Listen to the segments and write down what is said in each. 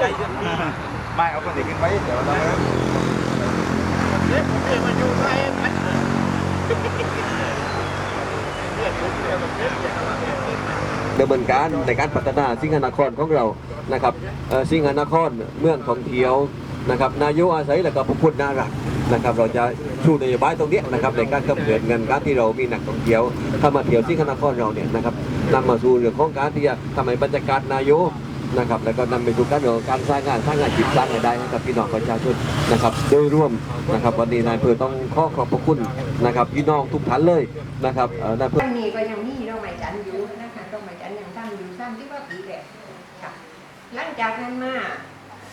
ใจเยอะไม่เอาคนเด็กินไว้เดี๋ยวเราเนี่ยผมเองมาอยู่ไทยมันดำเนินการในการพัฒนาสิงหนครของเรานะครับเอ่อสิงหนครเมืองท่องเที่ยวนะครับนายกอาศัยแล้วก็พระพุทธนารักนะครับเราจะชูนโยบายตรงนี้นะครับในการกำเนิดเงินการที่เรามีนักท่องเที่ยวเข้ามาเที่ยวสิงหนครเราเนี่ยนะครับนำมาสู่เรื่องของการที่จะทำให้บรรยากาศนายก นะครับแล้วก็นำไปสู่การเรื่องของการสร้างงานสร้างงานจิตสร้างรายได้ให้กับพี่น้องประชาชนนะครับโดยร่วมนะครับวันนี้นายอำเภอต้องขอขอบพระคุณนะครับพี่น้องทุกท่านเลยนะครับนายอำเภอวันนี้ก็ยังมีดอกไม้จันอยู่นะคะดอกไม้จันทร์ยังอยู่ซ้ำที่ว่าปีแล้วค่ะหลังจากนั้นมา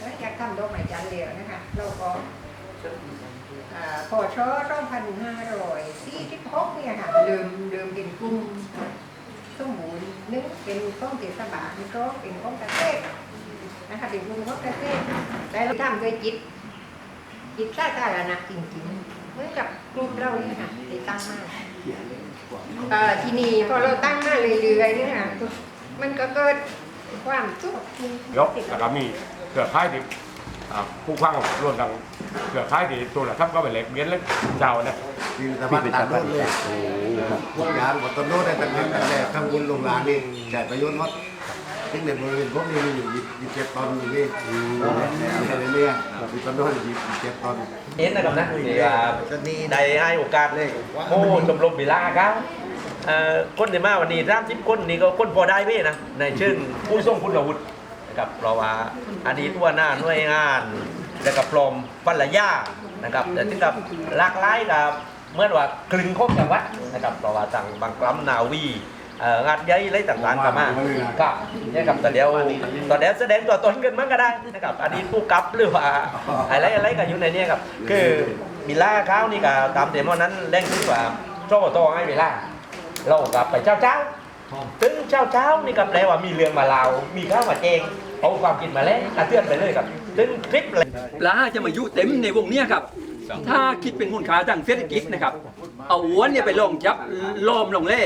หลังจากทำดอกไม้จันทร์แล้วนะคะเราก็พอชอต้องพันห้าร้อยสี่สิบหกเนี่ยค่ะเดิมเดิมเป็นกลุ่ม สมบูรณ์หนึงเป็นข้องเทศบาลสองเป็นข้องเกษตรนะคะเป็นกลุ่มข้องเกษตรแต่เราทำด้วยจิต จิตสาธารณะจริงๆเหมือนกับกลุ่มเราเนี่ยค่ะได้ตั้งมากเอ่อที่นี่พอเราตั้งมาเรื่อยๆเนี่ยค่ะมันก็เกิดความสุขยกแล้วก็มีเกือบค่ายที่ อ่าผู้ฟังรวมทั้งเกือบค่ายที่ตัวละทับก็เป็นเล็กเบี้ยนเล็กเจ้าเนี่ยอยู่ตะวันตาโน้นเลยพวกยางกับต้นโน้นได้ตั้งแต่ตั้งแต่ข้างบนโรงงานนี่ใช้ประโยชน์หมดซึ่งในบริเวณพวกนี้มีอยู่ยี่สิบเจ็ดตอนอยู่นี่ในเนี่ยมีต้นโน้นยี่สิบเจ็ดตอนเอ็นนะครับนะที่ว่าได้ให้โอกาสโอ้ชมรมบิลาครับเอ่อคนที่มาวันนี้สามสิบคนนี่ก็คนพอได้เพ่นะในเชิงผู้ทรงคุณวุฒิ นะครับเพราะว่าอดีตหัวหน้าหน่วยงานแล้วก็พร้อมภรรยานะครับแต่ถึงกับหลากหลายกับเมื่อว่ากลึงของจังหวัดนะครับเพราะว่าต่างบางกล้ำนาวีเอ่องานใหญ่อะไรต่างๆก็มาครับเนี่ยครับแต่เดี๋ยวตอนเดี๋ยวแสดงตัวตนกันมันก็ได้นะครับอดีตผู้กับหรือว่าอะไรอะไรก็อยู่ในเนี้ครับคือบิลล่าเขานี่ก็ตามเดโมนั้นเล่นที่ว่าโจ้โตให้เวลาเรากับไปเจ้าเจ้าถึงเจ้าเจ้านี่ก็แปลว่ามีเรื่องมาเล่ามีข้าวมาเจง เอาความคิดมาแล้วกระเทือนไปเลยครับถึงคลิปเลยปลาจะมาอยู่เต็มในวงเนี้ยครับ ถ้าคิดเป็นมูลค่าทางเศรษฐกิจนะครับ เอาอวนเนี่ยไปลองจับลอมลงเล่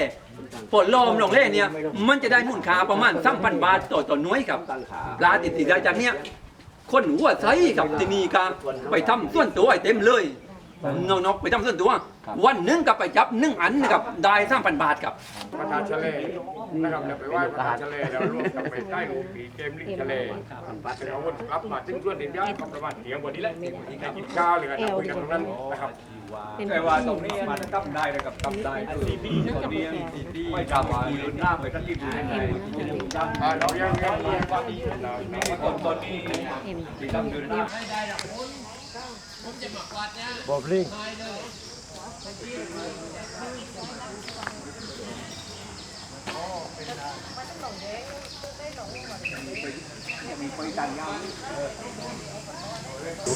พอลอมลงเล่เนี่ย มันจะได้มูลค่าประมาณสามพันบาทต่อต่อหน่วยครับปลาติดติดได้จากเนี้ยคนหัวใสกับที่นี่ครับไปทำส่วนตัวให้เต็มเลย นอกๆไปทำส่วนตัว วันหนึงกับไปจับหนึ่งอันนะครับได้สามพันบาทครับประธานทะเลนะครับเดี๋ยวไปไหว้ประธานทะเลแล้วร่วมกับไปใต้รูปีเกมลิงทะเลเป็นอาวุธรับมาถึงส่วนดินย่าก็ประมาณเถียงกว่านี้แหละในกินข้าวหรืออะไรคุยกันตรงนั้นนะครับแต่ว่าตรงนี้มันทำได้นะครับทำได้ซีพีตรงนี้ไม่ทำอยู่หน้าไปทั้งที่ดูในอ่าเรายังยังยังว่าตอนตอนนี้ที่ทำอยู่ หน้า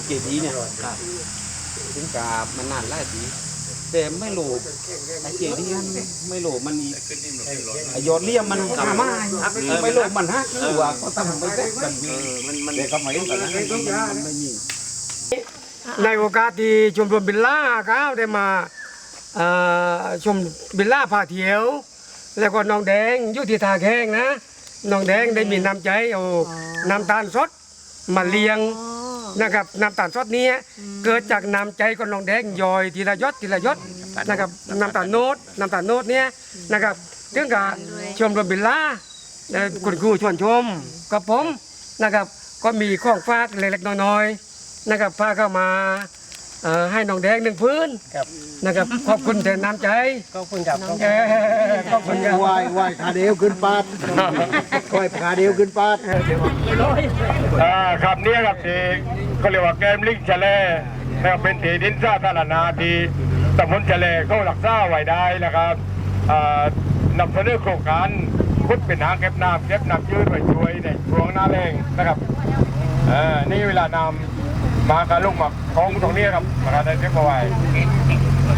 เจดีย์เนี่ยครับถึงกับมันนานหลายปีแต่ไม่รู้ไอ้เจดีย์นั้นไม่รู้มันไอ้ยอดเลี่ยมมันหามาเออไม่รู้มันฮักหรือว่าเขาทำไปแท้มันมีมันมันเด็กก็ไม่ตอนนั้นมันไม่มี ในโอกาสที่ชมรมบิลล่าครับได้มาเอ่อชมบิลล่าพาเที่ยว แล้วก็น้องแดงอยุติท่าแข้งนะน้องแดงได้มีน้ำใจเอาน้ำตาลสดมาเลี้ยงนะครับน้ำตาลสดนี้เกิดจากน้ำใจของน้องแดงย่อยทีละยศทีละยศนะครับน้ำตาลโนดน้ำตาลโนดเนี้ยนะครับถึงกับชมรมบิลล่าและคุณครูชวนชมกับผมนะครับก็มีของฝากเล็กๆน้อยๆ นะครับพาเข้ามาเอ่อให้น้องแดงหนึ่งพื้นนะครับขอบคุณแทนน้ำใจขอบคุณครับขอบคุณครับไหวไหวขาเดียวขึ้นปาดไหวขาเดียวขึ้นปาดอ่าครับเนี่ยครับที่เขาเรียกว่าเกมลิงทะเลนะครับเป็นที่ดินสาธารณะที่ตำบลทะเลเขาหลักษาไว้ได้นะครับอ่านำเสนอโครงการพุดเป็นหางเก็บน้ำเก็บน้ำยืดไว้ช่วยในช่วงหน้าแรงนะครับอ่านี่เวลาน้ำ มาการลูกหมักของตรงนี้ครับมาการได้เก็บเอาไว้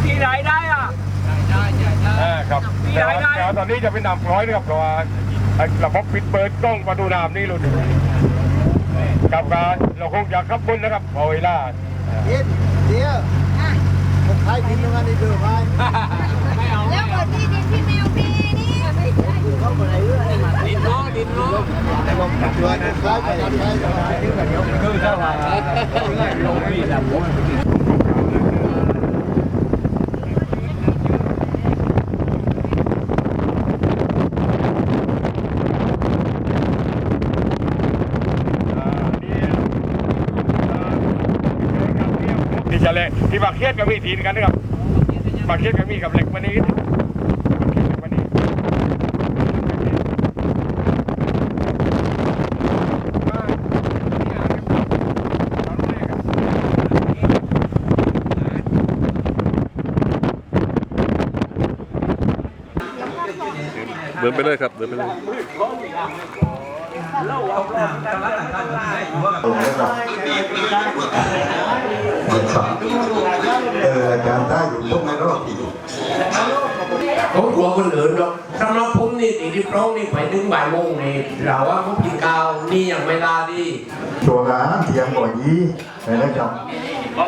ที่ไหนได้อะอ่าครับแต่ว่าแต่ว่าตอนนี้จะเป็นน้ำร้อยนะครับเพราะว่าไอ้ระบบปิดเปิดกล้องประตูน้ำนี่หลุดกับการเราคงอยากขับบนนะครับเอาเวลาเดี๋ยวเดี๋ยวผมขายดินตรงนั้นนี่คือขาย แล้วบทที่ดินพี่แมวพี่นี่ไม่ใช่ ดินน้องดินน้องแต่ผมตัดตัวนะขายไปตัดไป ที่จะเลยที่บาเคียดกับมีทีนกันนะครับบาเคียดกับมีกับเหล็กมันนี้ ดินไปเลยครับ เดินไปเลยเอออาจารย์ได้อยู่พวกในรอบที่ผมกลัวคนอื่นหรอกสำหรับผมนี่ตีที่พร้องนี่ไปถึงบ่ายโมงนี่เราว่าผมกินข้าวนี่ยังไม่ลาดีช่วงอาหารเที่ยงก่อนยี่นะครับ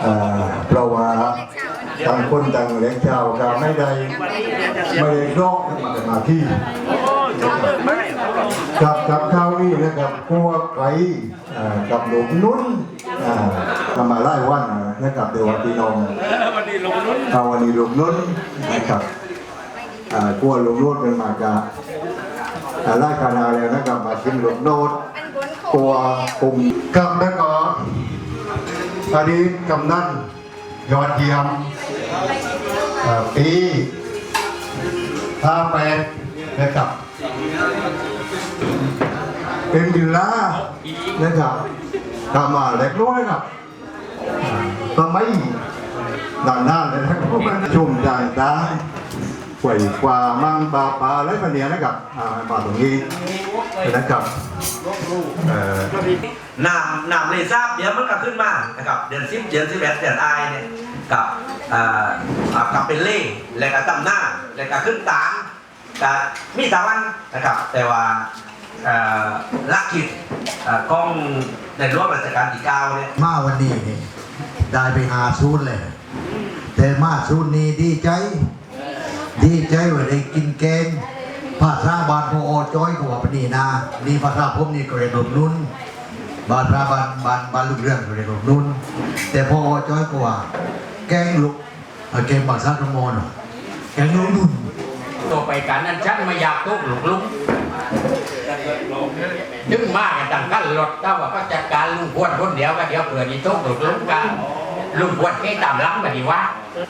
เอ่อเพราะว่า ต่างคนต่างเลี้ยงเจ้าก็ไม่ได้ไม่ได้ร้องมาที่กับกับข้าวนี่นะครับพวกไก่กับหลงนุ่นอ่าทำมาไล่วันนะครับเดี๋ยววันพี่น้องเอาวันนี้หลงนุ่นนะครับกลัวหลงนุ่นเป็นมาจากอ่ไล่คานาแล้วนะครับมาชิมหลงโนดตัวกลุ่มกับแล้วก็อดีตกำนันยอดเยี่ยม ปีห้าแปดนะครับ เป็นบิลล่านะครับทำมมาเล็กน้อยครับทำไมนานๆเลยนะครับชุ่มใจตาไหวกว่ามังปลาปลาอะไรแบบเนียนะครับอ่ามาตรงนี้นะครับน้ำน้ำเลยทราบเดี๋ยวมันก็ขึ้นมานะครับเดือนสิบเดือนสิบเอ็ดเดือนไอเนี่ย กับอ่าอ่ากับเป็นเล่แล้วก็ตำหน้าแล้วก็ขึ้นตามกับมีตะวันนะครับ แต่ว่าลักขิดเอ่อกล้องในร่วราชการที่เก้าเนี่ยมาวันนี้นี่ได้ไปหาซูนเลย แต่มาซูนนี้ดีใจ ดีใจว่าได้กินแกงภาษาบานพอจ้อยกว่าปนีนานี่ภาษาผมนี่ก็เรียนรนุ่นบานพระบานบานบานลูกเรื่องก็เรียนรนุ่นแต่พอจ้อยกว่า แกงลุกเอ่อแกงภาษาตะมอนแกงลุกนุ่นต่อไปการนั้นฉันไม่อยากตุกหลุกลุกนึกมากกันดังกันรถถ้าว่าก็จัดการลุงพวนคนเดียวก็เดี๋ยวเผื่อนี่ตุกหลุกลุกกันลุงพวนแค่ตามหลังมาดีว่า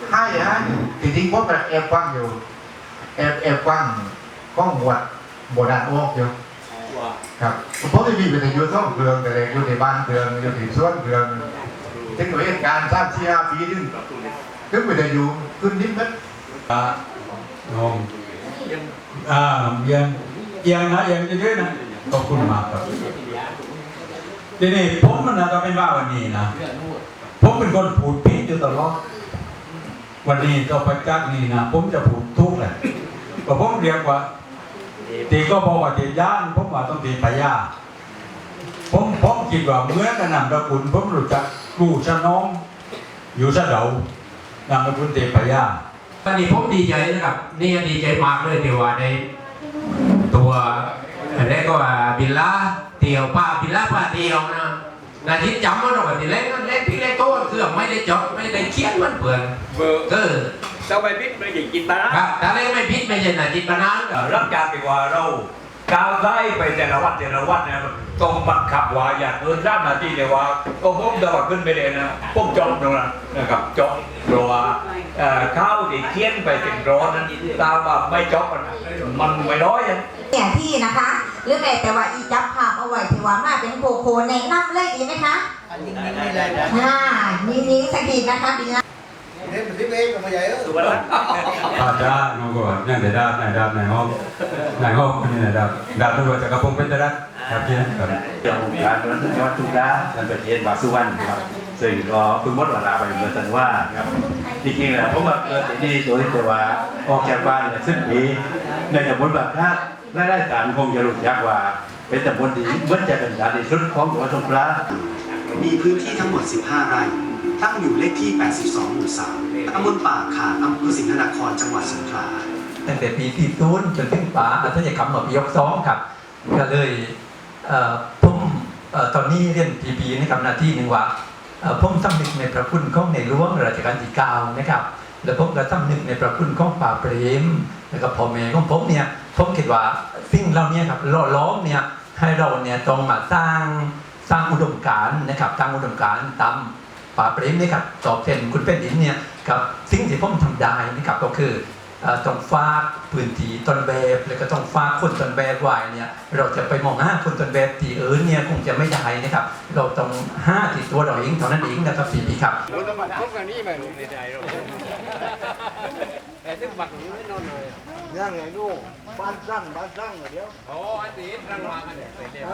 ให้ฮะจริงๆผมเป็นเอฟฟังอยู่เอฟเอฟฟังข้องหวดโบราณออกอยู่ครับผมจะมีเป็นอยู่ซ่องเครื่องแต่เด็กอยู่ในบ้านเครื่องอยู่ที่สวนเครื่อง ถึงหน่วยเหตุการณ์สามสี่ห้าปีนึงถึงไม่ได้อยู่ขึ้นนิดนึงงงอ่าเอียงเอียงนะเอียงเยอะๆนะขอบคุณมากครับทีนี้ผมมันนะจะไม่ว่าวันนี้นะผมเป็นคนพูดผิดอยู่ตลอดวันนี้ต่อไปจากนี้นะผมจะพูดทุกแหละก็ผมเรียกว่าตีก็บอกว่าตีย่านผมว่าต้องตีพยา ผมผมคิดว่าเมื่อกันนำตระกุลผมรู้จักกูชะน้อง อยู่สะเดานามตระกุลตีพยาวันนี้ผมดีใจนะครับ นี่ดีใจมากเลยที่ว่าในตัวอะไรก็ว่าบิลล่าเตียวป้าบิลล่าป้าเตียวนะนาทีจำมันออกมาทีเล็กนั่นเล็กพี่เล็กโตเครื่องไม่ได้จดไม่ได้เขียนมันเปลือนเออเจ้าไปพิษไม่ได้กินมาครับแต่เล็กไม่พิษไม่ใช่นาทีปนานรับการดีกว่าเรา กาได้ไปแต่ละวันแต่ละวันเนี่ยต้องบังคับว่าอย่างเกินด้านหน้าที่เดียว่าก็ผมเดาขึ้นไปเลยนะผมจบตรงนั้นนะครับจบเพราะว่าเอ่อข้าวที่เคี่ยนไปถึงร้อนนั้นตามว่าไม่จบมันมันไม่ร้อยอะเนี่ยที่นะคะ หรือแม้แต่ว่าอีจับภาพเอาไว้ที่ว่ามาเป็นโคโคแนะนำเลยดีไหมคะอ่ามีนิ้งสกีนะคะดีนะ สุวรรณอาจารย์น้องก็นั่นแต่ดาบนายดาบนายห้องนายห้องนี่นายดาบดาบตำรวจจักรพงศ์เป็นจรัตน์ครับพี่นะครับเจ้าการรัฐจังหวัดทุกดาท่านประเทศบาสุวรรณครับซึ่งก็เพิ่งหมดเวลาไปเมื่อสันว่าครับจริงๆแล้วผมว่าเกิดที่โดยแต่ว่าออกจากบ้านเนี่ยสิ้นปีในตำบลบางท่ารายได้การคงจะรู้จักว่า เป็นตำบลที่เหมือนจะเป็นสถานที่สุดของจังหวัดสงขลามีพื้นที่ทั้งหมด 15 ไร่ ตั้งอยู่เลขที่ 82 หมู่ 3ตำบลป่าขาดอำเภอสิงห์นครจังหวัดสงขลา ตั้งแต่ปีที่ศูนย์จนถึงป่าอัศยกรรมหนอปียกสองครับ ก็เลยเอ่อผมเอ่อตอนนี้เรียนปีปีนี่ครับหน้าที่หนึ่งว่าเอ่อผมสำนึกในพระคุณของในหลวงรัชกาลที่เก้านะครับ และผมก็สำนึกในพระคุณของป่าเปรมนะครับพ่อแม่ของผมเนี่ยผมคิดว่าสิ่งเหล่านี้ครับล่อล้อมเนี่ยให้เราเนี่ยต้องมาสร้างสร้างอุดมการณ์นะครับสร้างอุดมการณ์ตาม ป่าเปรมเนี่ยครับตอบแทนคุณเป็นดินเนี่ยกับสิ่งที่ผมทำได้นะครับก็คือเอ่อต้องฝากพื้นที่ต้นแบบแล้วก็ต้องฝากคนต้นแบบไว้เนี่ยเราจะไปมองหาคนต้นแบบที่อื่นเนี่ยคงจะไม่ได้นะครับ เราต้องหาที่ตัวเราเองเท่านั้นเองนะครับพี่พี่ครับย่างไงลูกบ้านสร้างบ้านสร้างเดี๋ยวโอ้อันนี้รังมากันเนี่ยเดี๋ยว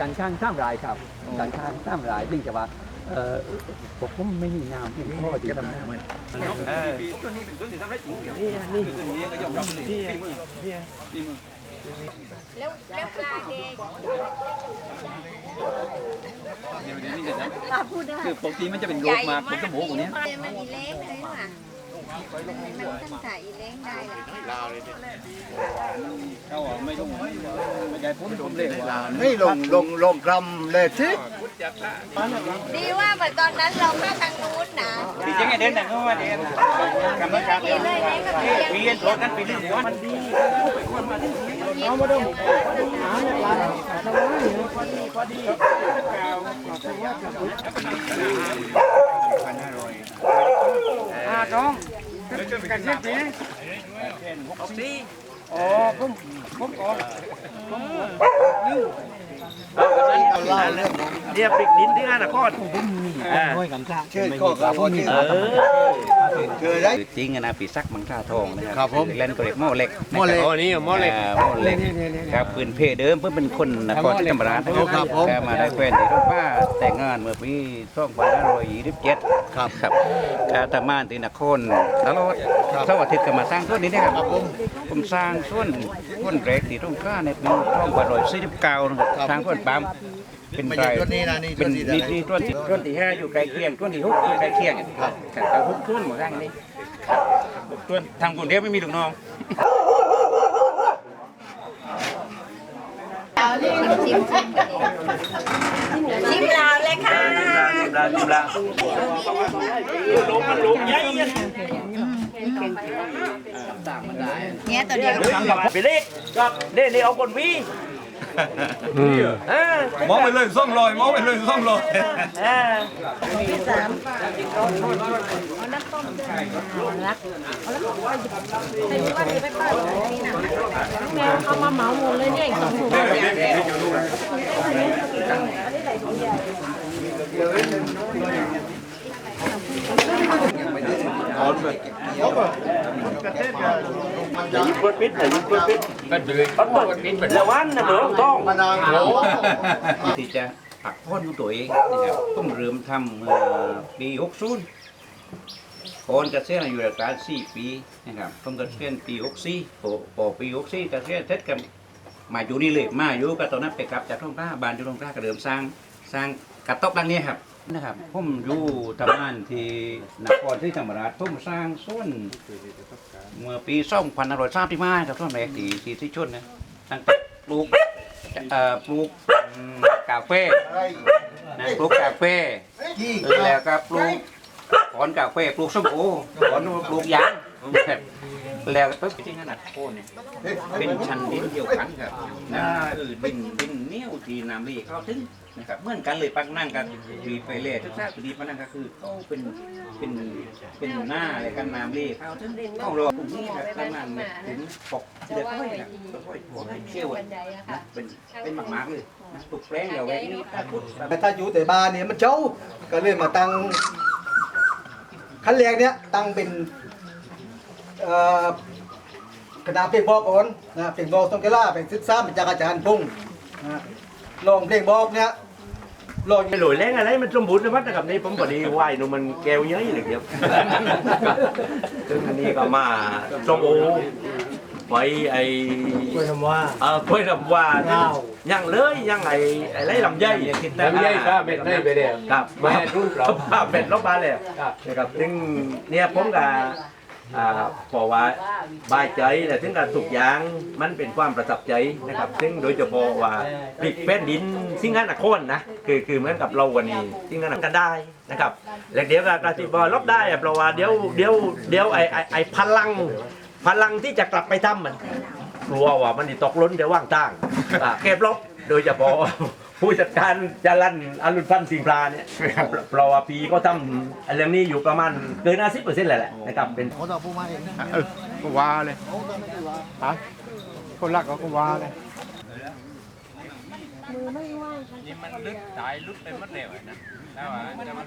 การข้างสร้างรายครับการข้างสร้างรายซึ่งจะว่าเอ่อ ผมไม่มีนามที่พ่อจะทำได้แล้วแล้วปลาเด็กพูดได้คือปกติมันจะเป็นโรคมากผมก็โมกว่านี้มันอีเล้งเลยว่ะมันตั้งแต่อีเล้งได้แหละเขาไม่ต้องไม่ใช่ผมผมเลยว่านี่ลงลงลงกรำเลยสิ ดีว่าเหมือนตอนนั้นเราเข้าทางนู้นนะปีจังไงเดินแต่ก็ว่าเดินกำลังการดีเลยเล้งกับปีเรียนโทษกันปีเรียนหัวมันดีอ่าน้องกันเช่นนี้ อ๋อผมผมก่อนเนี่ยปิกดินที่งานนครอ่าเชิญข้อกับพ่อที่เออเคยได้จริงนะปีซักมังค่าทองนะคครัรับผมเล่นก็เรียกหม้อเล็กหม้อเล็กอ๋อนี่หม้อเล็กหม้อเล็กครับปืนเพเดิมเพื่อเป็นคนนครศรีธรรมราชนะครับครับผมแกมาได้แฟนที่ทุ่งป้าแต่งงานเมื่อปี2527ครับครับการทำงานที่นครตลอดเสาร์อาทิตย์ก็มาสร้างส่วนนี้นะครับผมผมสร้างส่วนส่วนแรกที่ทุ่งป้าในปี2549นะครับสร้างส่วนปั๊ม เป็นไม่ไรใช่ตัวนี้นะนี่ตัเป็วนที่นี่นี่ต้นที่ต้นที่ห้าอยู่ใกล้เคียงต้นที่หกอยู่ใกล้เคียงครับแต่หกต้นหมดร่างนี้ต้นทำคนเดียวไม่มีลูกน้องเอาเลยชิมชิมชิมลาวเลยค่ะจิมลาจิมลาลงมันลงยัยยัยเนี่ยตัวเดียว ไปเล็กครับเด่นี่เอาคนวีอ่า มองไปเลยซ่องลอยมองไปเลยซ่องลอยอ่าที่สามเอาน้ำต้มด้วยรักให้รู้ว่าจะไปเปิดนี่นะแม่เอามาเหมาหมดเลยเนี่ยสองถุง อย่ายิงเปิดปิดอย่ายิงเปิดปิดมันเปิดปิดเป็นละวันนะเหมือนต้องที่จะปักพ้นของตัวเองนะครับผมเริ่มทำเมื่อปี60ก่อนเกษียณอายุราชการ4ปีนะครับผมเกษียณปี64พอพอปี64เกษียณเสร็จก็มาอยู่นี่เลยมาอยู่ก็ตอนนั้นไปกลับจากท้องพระบานอยู่ท้องพระก็เริ่มสร้างสร้างกระต๊อบหลังนี้ครับ นะครับผมอยู่ทำงานที่นครศรีธรรมราชผมสร้างส่วนเมื่อปี2535ครับท่านแรกที่ที่ที่ชนนะตั้งแต่ปลูกเอ่อปลูกอืมกาแฟนะปลูกกาแฟแล้วก็ปลูกถอนกาแฟปลูกส้มโอถอนปลูกยาง แล้วก็ที่ขนาดโคนเนี่ยเป็นชั้นดินเดียวกันครับนะคือดินดินเหนียวที่น้ำรีเข้าถึงนะครับเหมือนกันเลยปักนั่งกันดีไปเล่ทุกท่าดีปักนั่งก็คือเขาเป็นเป็นเป็นหน้าอะไรกันน้ำรีเข้าถึงของเราตรงนี้ครับประมาณเนี่ยถึงปกเดือดค่อยนะค่อยหัวเชี่ยวนะเป็นเป็นมากๆเลยนะปลูกแป้งเดี๋ยวแวกนี้ถ้าพุทธแต่ถ้าอยู่แต่บ้านเนี่ยมันเจ้าก็เลยมาตั้งขั้นแรกเนี่ยตั้งเป็นเอ่อ กระดาษเพลงบอกก่อนนะเพลงบอกต้องเกล่าเป็นศึกษาเป็นจากอาจารย์พุ่งนะลองเพลงบอกเนี่ยลองไอ้หลอยแรงอะไรมันสมบูรณ์นะพัดนะครับนี่ผมพอดีไหวหนูมันแก้วเยอะอย่างเดียวซึ่งอันนี้ก็มาส้มโอไว้ไอ้กล้วยน้ำว่าเออกล้วยน้ำว้ายังเลยยังไอ้ไอ้ไรลำไยลำไยครับเม็ดไส้ไปแล้วครับแม่รุ่นเราเป็ดรบมาเลยครับนะครับซึ่งเนี่ยผมกับ อ่าเพราะว่าบายใจและถึงการทุกอยางมันเป็นความประทับใจนะครับ ซึ่งโดยเฉพาะว่าพลิกแผ่นดินสิ่งนั้นนครนะคือคือเหมือนกับเราวันนี้สิ่งนั้นกันได้นะครับและเดี๋ยวก็กระติบอลบได้อะเพราะว่าเดี๋ยวเดี๋ยวเดี๋ยวไอไอ้ไอ้พลัง พลังที่จะกลับไปทำมันกลัวว่ามันจะตกล้นจะว่างตั้งอ่าเก็บลบโดยเฉพาะ ผู้จัดการจารันอรุณพันธ์สิงห์ปลาเนี่ยเพราะว่าปีก็ทำเรื่องนี้อยู่ประมาณเกิน50เปอร์เซ็นต์แหละนะครับเป็นเออก็ว่าเลยฮะคนรักก็ว่าเลยนี่มันลึกสายลึกไปหมดแล้วนะแต่ว่า